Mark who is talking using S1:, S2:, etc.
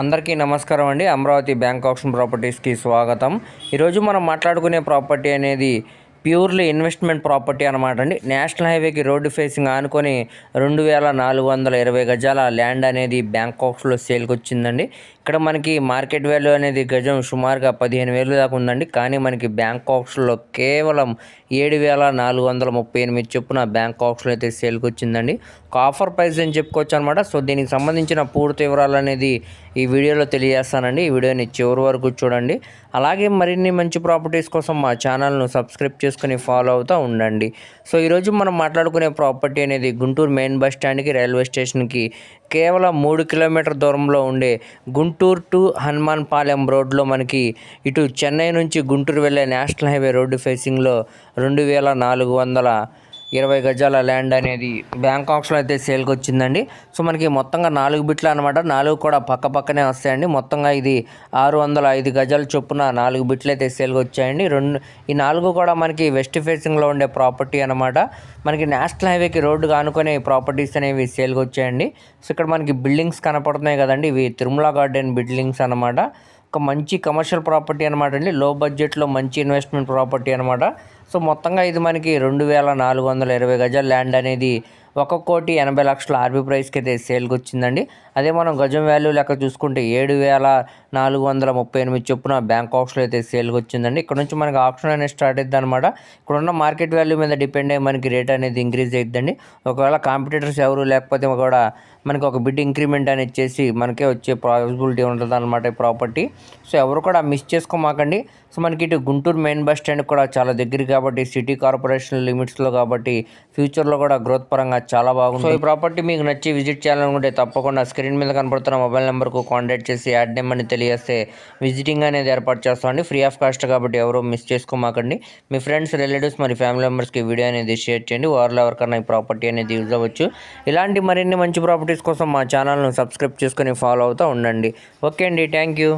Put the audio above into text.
S1: అందరికీ నమస్కారం అండి. అమరావతి బ్యాంక్ ఆప్షన్ ప్రాపర్టీస్కి స్వాగతం. ఈరోజు మనం మాట్లాడుకునే ప్రాపర్టీ అనేది ప్యూర్లీ ఇన్వెస్ట్మెంట్ ప్రాపర్టీ అనమాట అండి. నేషనల్ హైవేకి రోడ్డు ఫేసింగ్ ఆనుకొని రెండు వేల నాలుగు వందల ఇరవై గజాల ల్యాండ్ అనేది బ్యాంకాక్స్లో సేల్కి వచ్చిందండి. ఇక్కడ మనకి మార్కెట్ వాల్యూ అనేది గజం సుమారుగా పదిహేను వేలు దాకా ఉందండి. కానీ మనకి బ్యాంక్ బ్యాంకాక్స్లో కేవలం ఏడు వేల నాలుగు వందల ముప్పై ఎనిమిది చొప్పున బ్యాంక్ బ్యాంకాక్స్లో అయితే సేల్కి వచ్చిందండి. ఒక ఆఫర్ ప్రైస్ అని చెప్పుకోవచ్చు అనమాట సో దీనికి సంబంధించిన పూర్తి వివరాలు అనేది ఈ వీడియోలో తెలియజేస్తానండి. ఈ వీడియోని చివరి వరకు చూడండి. అలాగే మరిన్ని మంచి ప్రాపర్టీస్ కోసం మా ఛానల్ను సబ్స్క్రైబ్ చేసుకుని ఫాలో అవుతూ ఉండండి. సో ఈరోజు మనం మాట్లాడుకునే ప్రాపర్టీ అనేది గుంటూరు మెయిన్ బస్ స్టాండ్కి రైల్వే స్టేషన్కి కేవలం మూడు కిలోమీటర్ దూరంలో ఉండే గుంటూరు టు హనుమాన్పాలెం రోడ్లో మనకి ఇటు చెన్నై నుంచి గుంటూరు వెళ్ళే నేషనల్ హైవే రోడ్డు ఫేసింగ్లో రెండు వేల నాలుగు వందల ఇరవై గజాల ల్యాండ్ అనేది బ్యాంకాక్స్లో అయితే సేల్కి వచ్చిందండి. సో మనకి మొత్తంగా నాలుగు బిట్లు అనమాట నాలుగు కూడా పక్క పక్కనే వస్తాయండి. మొత్తంగా ఇది ఆరు వందల ఐదు గజాల చొప్పున నాలుగు బిట్లు అయితే సేల్కి వచ్చాయండి. రెండు ఈ నాలుగు కూడా మనకి వెస్ట్ ఫేసింగ్లో ఉండే ప్రాపర్టీ అనమాట మనకి నేషనల్ హైవేకి రోడ్డు కానుకునే ప్రాపర్టీస్ అనేవి సేల్కి వచ్చాయండి. సో ఇక్కడ మనకి బిల్డింగ్స్ కనపడుతున్నాయి కదండి. ఇవి తిరుమల గార్డెన్ బిల్డింగ్స్ అనమాట ఒక మంచి కమర్షియల్ ప్రాపర్టీ అనమాట అండి. లో బడ్జెట్లో మంచి ఇన్వెస్ట్మెంట్ ప్రాపర్టీ అనమాట సో మొత్తంగా ఇది మనకి రెండు వేల నాలుగు వందల ఇరవై గజాల ల్యాండ్ అనేది ఒక కోటి ఎనభై లక్షల ఆర్బీ ప్రైస్కి అయితే సేల్కి వచ్చిందండి అదే మనం గజం వాల్యూ లెక్క చూసుకుంటే ఏడు వేల నాలుగు వందల ముప్పై ఎనిమిది చొప్పున బ్యాంక్ ఆప్షన్ అయితే సేల్కి వచ్చిందండి ఇక్కడ నుంచి మనకి ఆప్షన్ అనేది స్టార్ట్ అవుతుంది అనమాట ఇక్కడ ఉన్న మార్కెట్ వాల్యూ మీద డిపెండ్ అయ్యి మనకి రేట్ అనేది ఇంక్రీజ్ అవుతుందండి ఒకవేళ కాంపిటీటర్స్ ఎవరు లేకపోతే కూడా మనకి ఒక బిడ్ ఇంక్రిమెంట్ అనేది చేసి మనకే వచ్చే పాసిబిలిటీ ఉంటుంది అనమాట ఈ ప్రాపర్టీ. సో ఎవరు కూడా మిస్ చేసుకోమాకండి. సో మనకి ఇటు గుంటూరు మెయిన్ బస్ స్టాండ్ కూడా చాలా దగ్గర కాబట్టి సిటీ కార్పొరేషన్ లిమిట్స్లో కాబట్టి ఫ్యూచర్లో కూడా గ్రోత్ పరంగా చాలా బాగుంది. సో ఈ ప్రాపర్టీ మీకు నచ్చి విజిట్ చేయాలనుకుంటే తప్పకుండా స్క్రీన్ మీద కనపడుతున్న మొబైల్ నెంబర్కు కాంటాక్ట్ చేసి యాడ్ నెంబర్ని తెలియజేస్తే విజిటింగ్ అనేది ఏర్పాటు చేస్తామండి. ఫ్రీ ఆఫ్ కాస్ట్ కాబట్టి ఎవరు మిస్ చేసుకోమాకండి. మీ ఫ్రెండ్స్ రిలేటివ్స్ మరి ఫ్యామిలీ మెంబర్స్కి వీడియో అనేది షేర్ చేయండి. వారిలో ఎవరికైనా ఈ ప్రాపర్టీ అనేది యూజ్ అవ్వచ్చు. ఇలాంటి మరిన్ని మంచి ప్రాపర్టీస్ కోసం మా ఛానల్ను సబ్స్క్రైబ్ చేసుకొని ఫాలో అవుతూ ఉండండి. ఓకే అండి. Thank you.